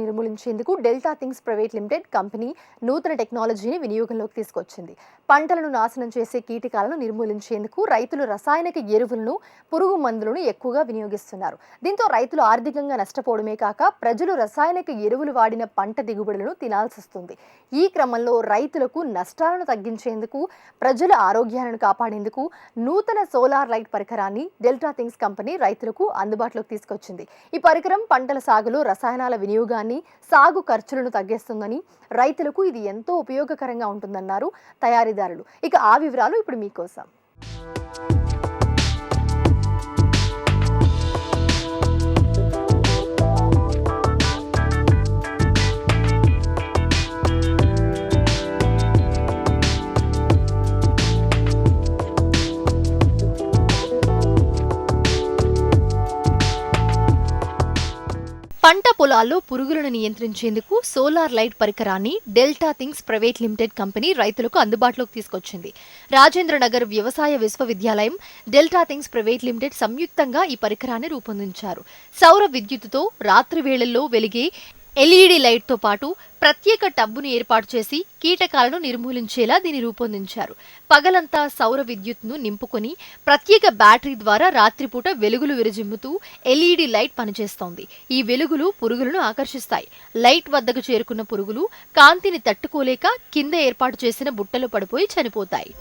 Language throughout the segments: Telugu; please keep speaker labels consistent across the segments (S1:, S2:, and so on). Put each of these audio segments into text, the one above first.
S1: నిర్మూలించేందుకు Delta Things private limited company నూతన టెక్నాలజీని వినియోగంలోకి తీసుకొచ్చింది. పంటలను నాశనం చేసే కీటకాలను నిర్మూలించేందుకు రైతులు రసాయనిక ఎరువులను పురుగు మందులను ఎక్కువగా వినియోగిస్తున్నారు. దీంతో రైతులు ఆర్థికంగా నష్టపోవడమే కాక ప్రజలు రసాయనిక ఎరువులు వాడిన పంట దిగుబడులను తినాల్సి వస్తుంది. ఈ క్రమంలో రైతులకు నష్టాలను తగ్గించేందుకు ప్రజల ఆరోగ్యాలను కాపాడేందుకు నూతన సోలార్ లైట్ పరికరాన్ని డెల్టా థింగ్స్ కంపెనీ రైతులకు అందుబాటులోకి తీసుకొచ్చింది. ఈ పరికరం పంటల సాగులో రసాయనాల వినియోగాన్ని సాగు ఖర్చులను తగ్గిస్తుందని రైతులకు ఇది ఎంతో ఉపయోగకరంగా ఉంటుందన్నారు తయారీదారులు. ఇక ఆ వివరాలు ఇప్పుడు మీకోసం. పొలాల్లో పురుగులను నియంత్రించేందుకు సోలార్ లైట్ పరికరాన్ని Delta Things private limited company రైతులకు అందుబాటులోకి తీసుకొచ్చింది. రాజేంద్రనగర్ వ్యవసాయ విశ్వవిద్యాలయం డెల్టా థింగ్స్ ప్రైవేట్ లిమిటెడ్ సంయుక్తంగా ఈ పరికరాన్ని రూపొందించారు. సౌర విద్యుత్తుతో రాత్రి వేళల్లో వెలిగే ఎల్ఈడి లైట్తో పాటు ప్రత్యేక టబ్బును ఏర్పాటు చేసి కీటకాలను నిర్మూలించేలా దీన్ని రూపొందించారు. పగలంతా సౌర విద్యుత్ను నింపుకొని ప్రత్యేక బ్యాటరీ ద్వారా రాత్రిపూట వెలుగులు విరజిమ్ముతూ ఎల్ఈడి లైట్ పనిచేస్తోంది. ఈ వెలుగులు పురుగులను ఆకర్షిస్తాయి. లైట్ వద్దకు చేరుకున్న పురుగులు కాంతిని తట్టుకోలేక కింద ఏర్పాటు చేసిన బుట్టలో పడిపోయి చనిపోతాయి.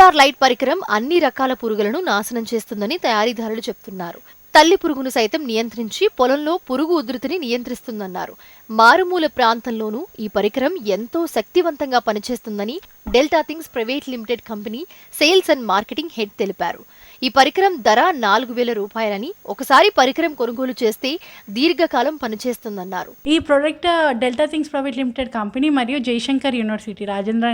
S1: సోలార్ లైట్ పరికరం అన్ని రకాల పురుగులను నాశనం చేస్తుందని తయారీదారులు చెప్తున్నారు. తల్లి పురుగును సైతం నియంత్రించి పొలంలో పురుగు ఉధృతిని నియంత్రిస్తుందన్నారు. మారుమూల ప్రాంతంలోనూ ఈ పరికరం ఎంతో శక్తివంతంగా పనిచేస్తుందని Delta Things private limited company sales and marketing head తెలిపారు. ఈ పరికరం ధర నాలుగు వేల రూపాయలని ఒకసారి పరికరం కొనుగోలు చేస్తే దీర్ఘకాలం పనిచేస్తుందన్నారు.
S2: ఈ product Delta Things private limited company మరియు జయశంకర్ యూనివర్సిటీ రాజేంద్ర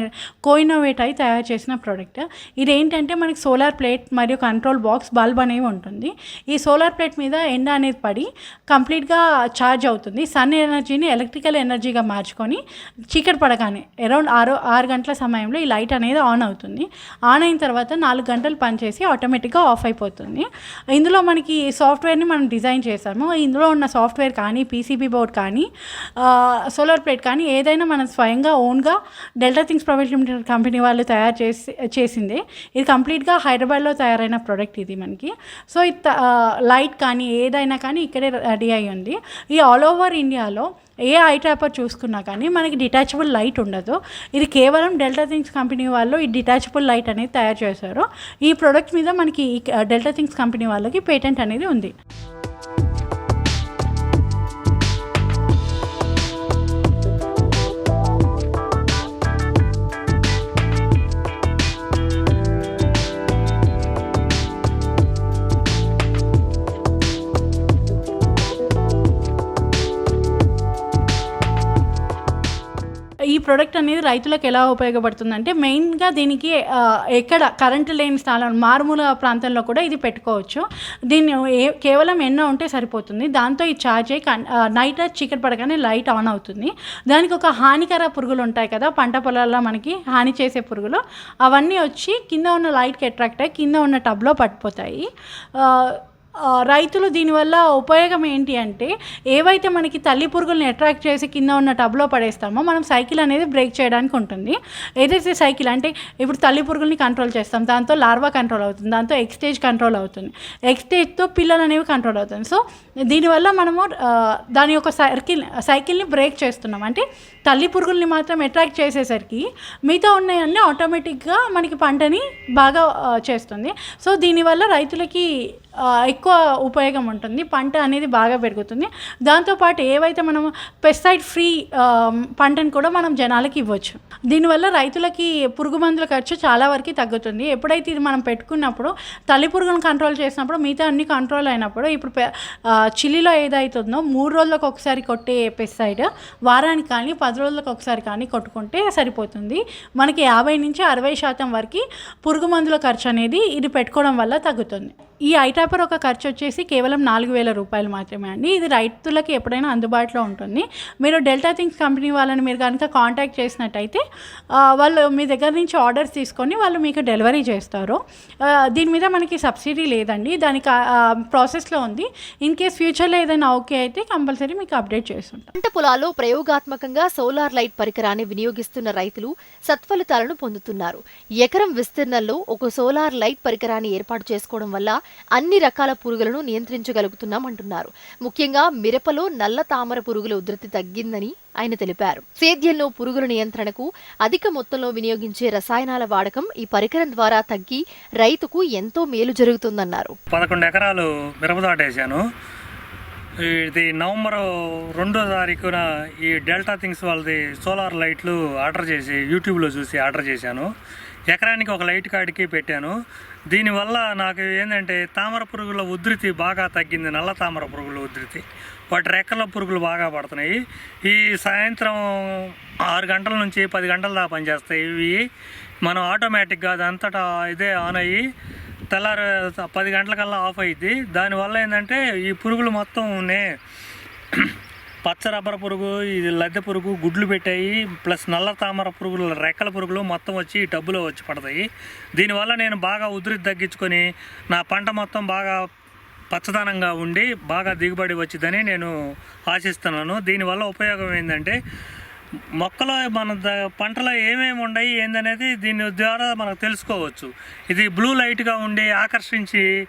S2: కోయినోవేట్ అయి తయారు చేసిన ప్రోడక్ట్ ఇది ఏంటంటే మనకి సోలార్ ప్లేట్ మరియు కంట్రోల్ బాక్స్ బల్బ్ అనేవి ఉంటుంది. ఈ సోలార్ ప్లేట్ మీద ఎండ అనేది పడి కంప్లీట్గా ఛార్జ్ అవుతుంది. సన్ ఎనర్జీని ఎలక్ట్రికల్ ఎనర్జీగా మార్చుకొని చీకటి పడగానే అరౌండ్ ఆరు ఆరు గంటల సమయంలో ఈ లైట్ అనేది ఆన్ అవుతుంది. ఆన్ అయిన తర్వాత నాలుగు గంటలు పనిచేసి ఆటోమేటిక్గా ఆఫ్ అయిపోతుంది. ఇందులో మనకి సాఫ్ట్వేర్ని మనం డిజైన్ చేసాము ఇందులో ఉన్న సాఫ్ట్వేర్ కానీ పీసీబీ బోర్డ్ కానీ సోలార్ ప్లేట్ కానీ ఏదైనా మనం స్వయంగా ఓన్గా Delta Things private limited company వాళ్ళు తయారు చేసి చేసిందే. ఇది కంప్లీట్గా హైదరాబాద్లో తయారైన ప్రోడక్ట్ ఇది మనకి. సో ఇది లైట్ కానీ ఏదైనా కానీ ఇక్కడే రెడీ అయ్యి ఉంది. ఈ ఆల్ ఓవర్ ఇండియాలో ఏ ఐ ట్రాపర్ చూసుకున్నా కానీ మనకి డిటాచబుల్ లైట్ ఉండదు. ఇది కేవలం డెల్టా థింగ్స్ కంపెనీ వాళ్ళు ఈ డిటాచబుల్ లైట్ అనేది తయారు చేశారు. ఈ ప్రోడక్ట్ మీద మనకి డెల్టా థింగ్స్ కంపెనీ వాళ్ళకి పేటెంట్ అనేది ఉంది. ప్రోడక్ట్ అనేది రైతులకు ఎలా ఉపయోగపడుతుందంటే మెయిన్గా దీనికి ఎక్కడ కరెంటు లేని స్థలం మారుమూల ప్రాంతంలో కూడా ఇది పెట్టుకోవచ్చు. దీన్ని ఏ కేవలం ఎన్నో ఉంటే సరిపోతుంది. దాంతో ఈ ఛార్జ్ అయ్యి నైట్ చీకటి పడగానే లైట్ ఆన్ అవుతుంది. దానికి ఒక హానికర పురుగులు ఉంటాయి కదా పంట పొలాల్లో మనకి హాని చేసే పురుగులు. అవన్నీ వచ్చి కింద ఉన్న లైట్కి అట్రాక్ట్ అయ్యి కింద ఉన్న టబ్లో పడిపోతాయి. రైతులు దీనివల్ల ఉపయోగం ఏంటి అంటే ఏవైతే మనకి తల్లి పురుగుల్ని అట్రాక్ట్ చేసి కింద ఉన్న టబ్లో పడేస్తామో మనం సైకిల్ అనేది బ్రేక్ చేయడానికి ఉంటుంది. ఏదైతే సైకిల్ అంటే ఇప్పుడు తల్లి పురుగుల్ని కంట్రోల్ చేస్తాం దాంతో లార్వా కంట్రోల్ అవుతుంది దాంతో ఎక్స్టేజ్ కంట్రోల్ అవుతుంది. ఎక్స్టేజ్తో పిల్లలు అనేవి కంట్రోల్ అవుతుంది. సో దీనివల్ల మనము దాని యొక్క సర్కిల్ సైకిల్ని బ్రేక్ చేస్తున్నాం. అంటే తల్లి పురుగుల్ని మాత్రం అట్రాక్ట్ చేసేసరికి మిగతా ఉన్నాయన్నీ ఆటోమేటిక్గా మనకి పంటని బాగా చేస్తుంది. సో దీనివల్ల రైతులకి ఎక్కువ ఉపయోగం ఉంటుంది. పంట అనేది బాగా పెరుగుతుంది. దాంతోపాటు ఏవైతే మనం పెస్టిసైడ్ ఫ్రీ పంటను కూడా మనం జనాలకి ఇవ్వచ్చు. దీనివల్ల రైతులకి పురుగు మందుల ఖర్చు చాలా వరకు తగ్గుతుంది. ఎప్పుడైతే ఇది మనం పెట్టుకున్నప్పుడు తల్లి పురుగులను కంట్రోల్ చేసినప్పుడు మిగతా అన్ని కంట్రోల్ అయినప్పుడు ఇప్పుడు చిల్లీలో ఏదైతుందో మూడు రోజులకు ఒకసారి కొట్టే పెస్టిసైడ్ వారానికి కానీ పది రోజులకు ఒకసారి కానీ కొట్టుకుంటే సరిపోతుంది. మనకి యాభై నుంచి అరవై శాతం వరకు పురుగు మందుల ఖర్చు అనేది ఇది పెట్టుకోవడం వల్ల తగ్గుతుంది. ఈ ఐటాపర్ ఒక ఖర్చు వచ్చేసి కేవలం నాలుగు వేల రూపాయలు మాత్రమే అండి. ఇది రైతులకి ఎప్పుడైనా అందుబాటులో ఉంటుంది. మీరు డెల్టా థింగ్స్ కంపెనీ వాళ్ళని మీరు కనుక కాంటాక్ట్ చేసినట్టయితే వాళ్ళు మీ దగ్గర నుంచి ఆర్డర్స్ తీసుకొని వాళ్ళు మీకు డెలివరీ చేస్తారు. దీని మీద మనకి సబ్సిడీ లేదండి. దానికి ప్రాసెస్లో ఉంది. ఇన్ కేస్ ఫ్యూచర్లో ఏదైనా ఓకే అయితే కంపల్సరీ మీకు అప్డేట్ చేస్తుంటాం
S1: పంట పొలాల్లో ప్రయోగాత్మకంగా సోలార్ లైట్ పరికరాన్ని వినియోగిస్తున్న రైతులు సత్ఫలితాలను పొందుతున్నారు. ఎకరం విస్తీర్ణంలో ఒక సోలార్ లైట్ పరికరాన్ని ఏర్పాటు చేసుకోవడం వల్ల అన్ని రకాల పురుగులను నియంత్రించగలుగుతున్నాం అంటున్నారు ముఖ్యంగా మిరపలో నల్ల తామర పురుగుల ఉధృతి తగ్గిందని ఆయన తెలిపారు. సేద్యంలో పురుగుల నియంత్రణకు అధిక మొత్తంలో వినియోగించే రసాయనాల వాడకం ఈ పరికరం ద్వారా తగ్గి రైతుకు ఎంతో మేలు జరుగుతుందన్నారు.
S3: పదకొండు ఎకరాలు మిరప తోట ఇది నవంబర్ రెండో తారీఖున ఈ డెల్టా థింగ్స్ వాళ్ళది సోలార్ లైట్లు ఆర్డర్ చేసి యూట్యూబ్లో చూసి ఆర్డర్ చేశాను. ఎకరానికి ఒక లైట్ కాడికి పెట్టాను. దీనివల్ల నాకు ఏంటంటే తామర పురుగుల ఉధృతి బాగా తగ్గింది నల్ల తామర పురుగుల ఉధృతి. వాటి రెక్కల పురుగులు బాగా పడుతున్నాయి. ఈ సాయంత్రం ఆరు గంటల నుంచి పది గంటల దాకా పనిచేస్తాయి. ఇవి మనం ఆటోమేటిక్గా అదంతటా ఇదే ఆన్ అయ్యి తెల్లారి పది గంటలకల్లా ఆఫ్ అయ్యిద్ది దానివల్ల ఏంటంటే ఈ పురుగులు మొత్తం నే పచ్చ రబ్బర పురుగు ఇది లద్దె పురుగు గుడ్లు పెట్టాయి ప్లస్ నల్ల తామర పురుగులు రెక్కల పురుగులు మొత్తం వచ్చి ఈ టబ్బులో వచ్చి పడతాయి. దీనివల్ల నేను బాగా ఉధృతి తగ్గించుకొని నా పంట మొత్తం బాగా పచ్చదనంగా ఉండి బాగా దిగుబడి వచ్చిందని నేను ఆశిస్తున్నాను. దీనివల్ల ఉపయోగం ఏంటంటే మొక్కలో మన ద- పంటలో ఏమేమి ఉన్నాయి ఏందనేది దీని ద్వారా మనకు తెలుసుకోవచ్చు. ఇది బ్లూ లైట్గా ఉండి ఆకర్షించి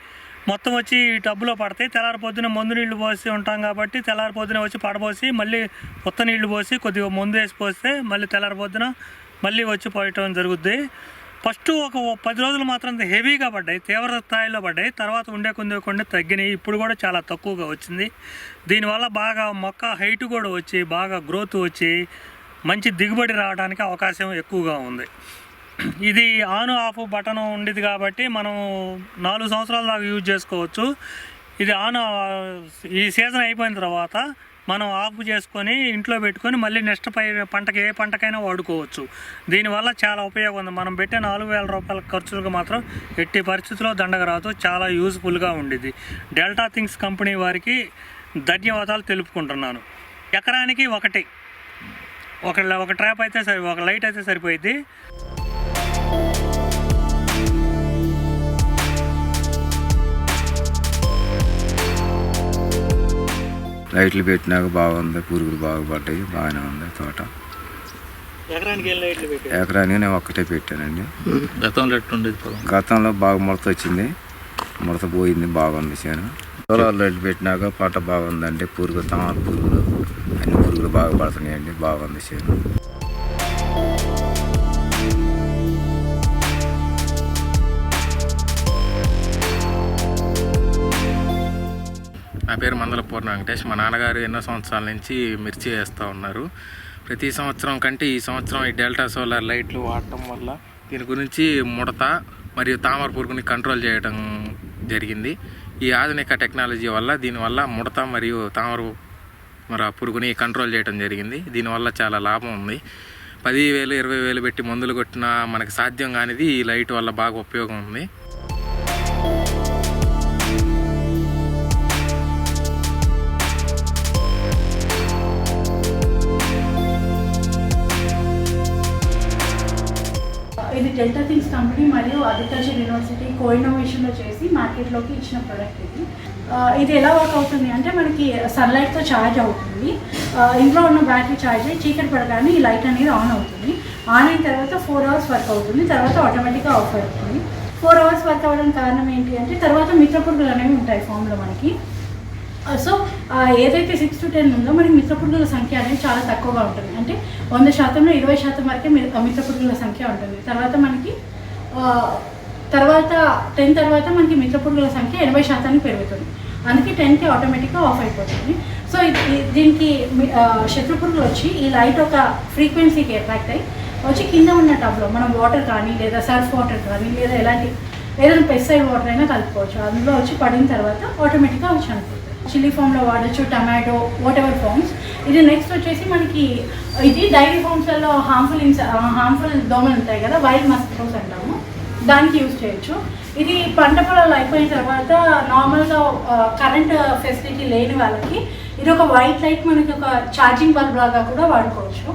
S3: మొత్తం వచ్చి ఈ టబ్బులో పడతాయి. తెల్లారి పొద్దున మందు నీళ్ళు పోసి ఉంటాం కాబట్టి తెల్లారి పొద్దున వచ్చి పడపోసి మళ్ళీ కొత్త నీళ్ళు పోసి కొద్దిగా మందు వేసి పోస్తే మళ్ళీ తెల్లారి పొద్దున మళ్ళీ వచ్చి పోయటం జరుగుద్ది. ఫస్ట్ ఒక పది రోజులు మాత్రం హెవీగా పడ్డాయి తీవ్ర స్థాయిలో పడ్డాయి. తర్వాత ఉండే కొంది కొన్ని తగ్గినాయి. ఇప్పుడు కూడా చాలా తక్కువగా వచ్చింది. దీనివల్ల బాగా మొక్క హైట్ కూడా వచ్చి బాగా గ్రోత్ వచ్చి మంచి దిగుబడి రావడానికి అవకాశం ఎక్కువగా ఉంది. ఇది ఆన్ ఆఫ్ బటన్ ఉండేది కాబట్టి మనం నాలుగు సంవత్సరాల దాకా యూజ్ చేసుకోవచ్చు. ఇది ఆన్ ఈ సీజన్ అయిపోయిన తర్వాత మనం ఆఫ్ చేసుకొని ఇంట్లో పెట్టుకొని మళ్ళీ నెక్స్ట్ పై పంటకి ఏ పంటకైనా వాడుకోవచ్చు. దీనివల్ల చాలా ఉపయోగం ఉంది. మనం పెట్టే నాలుగు వేల రూపాయల ఖర్చులకు మాత్రం ఎట్టి పరిస్థితుల్లో దండగ రాదు. చాలా యూజ్ఫుల్గా ఉండేది. డెల్టా థింగ్స్ కంపెనీ వారికి ధన్యవాదాలు తెలుపుకుంటున్నాను. ఎకరానికి ఒకటి. ఒక ఒక ట్రాప్ అయితే సరి ఒక లైట్ అయితే సరిపోయింది
S4: లైట్లు పెట్టినాక బాగుంది పురుగులు బాగుపడ్డాయి బాగానే ఉంది తోట.
S3: ఎకరానికి
S4: నేను ఒక్కటే పెట్టానండి.
S5: గతంలో
S4: బాగా ముడత వచ్చింది. ముడత పోయింది బాగుంది చేను. సోలార్ లైట్లు పెట్టినాక పంట బాగుందండి పురుగు తామర పురుగులు అన్ని పురుగులు బాగా పడుతున్నాయండి బాగుంది చేను.
S5: నా పేరు మందల పూర్ణ వెంకటేష్. మా నాన్నగారు ఎన్నో సంవత్సరాల నుంచి మిర్చి వేస్తూ ఉన్నారు. ప్రతి సంవత్సరం కంటే ఈ సంవత్సరం ఈ డెల్టా సోలార్ లైట్లు వాడటం వల్ల దీని గురించి ముడత మరియు తామర పురుగుని కంట్రోల్ చేయడం జరిగింది. ఈ ఆధునిక టెక్నాలజీ వల్ల దీనివల్ల ముడత మరియు తామర మరి ఆ పురుగుని కంట్రోల్ చేయడం జరిగింది. దీనివల్ల చాలా లాభం ఉంది. పది వేలు ఇరవై వేలు పెట్టి మందులు కొట్టినా మనకు సాధ్యం కానిది ఈ లైట్ వల్ల బాగా ఉపయోగం ఉంది.
S2: కంపెనీ మరియు అగ్రికల్చర్ యూనివర్సిటీ కో ఇన్నోవేషన్లో చేసి మార్కెట్లోకి ఇచ్చిన ప్రోడక్ట్ ఇది. ఇది ఎలా వర్క్ అవుతుంది అంటే మనకి సన్లైట్తో ఛార్జ్ అవుతుంది. ఇంట్లో ఉన్న బ్యాటరీ ఛార్జ్ అయ్యి చీకటి పడగానే ఈ లైట్ అనేది ఆన్ అవుతుంది. ఆన్ అయిన తర్వాత ఫోర్ అవర్స్ వర్క్ అవుతుంది. తర్వాత ఆటోమేటిక్గా ఆఫ్ అవుతుంది. ఫోర్ అవర్స్ వర్క్ అవ్వడం కారణం ఏంటి అంటే తర్వాత మిత్రపురుగులు అనేవి ఉంటాయి ఫామ్లో మనకి. సో ఏదైతే సిక్స్ టు టెన్ ఉందో మనకి మిత్రపురుగుల సంఖ్య అనేది చాలా తక్కువగా ఉంటుంది. అంటే వంద శాతంలో ఇరవై శాతం వరకే మిత్రపురుగుల సంఖ్య ఉంటుంది. తర్వాత మనకి తర్వాత టెన్ తర్వాత మనకి మిత్రపురుగుల సంఖ్య ఎనభై శాతానికి పెరుగుతుంది. అందుకే టెన్కి ఆటోమేటిక్గా ఆఫ్ అయిపోతుంది. సో ఇది దీనికి శత్రుపురుగులు వచ్చి ఈ లైట్ ఒక ఫ్రీక్వెన్సీకి అట్రాక్ట్ అయ్యి వచ్చి కింద ఉన్న టబ్లో మనం వాటర్ కానీ లేదా సర్ఫ్ వాటర్ కానీ లేదా ఎలాంటి ఏదైనా పెస్సైడ్ వాటర్ అయినా కలుపుకోవచ్చు. అందులో వచ్చి పడిన తర్వాత ఆటోమేటిక్గా వచ్చి అనుకోవచ్చు చిల్లీ ఫామ్లో వాడచ్చు టమాటో వాట్ ఎవర్ ఫామ్స్ ఇది నెక్స్ట్ వచ్చేసి మనకి ఇది డైరీ ఫామ్స్లలో హార్మ్ఫుల్ ఇన్స్ హార్మ్ఫుల్ దోమలు ఉంటాయి కదా వైల్డ్ మస్కిటోస్ అంటాము. దానికి యూజ్ చేయొచ్చు. ఇది పంట పొలాలు అయిపోయిన తర్వాత నార్మల్గా కరెంట్ ఫెసిలిటీ లేని వాళ్ళకి ఇది ఒక వైట్ లైట్ మనకి ఒక ఛార్జింగ్ బల్బ్ లాగా కూడా వాడుకోవచ్చు.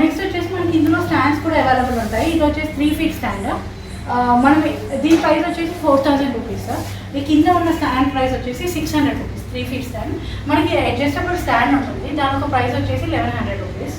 S2: నెక్స్ట్ వచ్చేసి మనకి ఇందులో స్టాండ్స్ కూడా అవైలబుల్ ఉంటాయి. ఇది వచ్చేసి త్రీ ఫీట్ స్టాండ్ మనం దీని ప్రైస్ వచ్చేసి ఫోర్ థౌజండ్ రూపీస్ ఈ కింద ఉన్న స్టాండ్ ప్రైస్ వచ్చేసి six hundred rupees three feet stand మనకి అడ్జస్టబుల్ స్టాండ్ ఉంటుంది. దాని ఒక ప్రైస్ వచ్చేసి లెవెన్ హండ్రెడ్ రూపీస్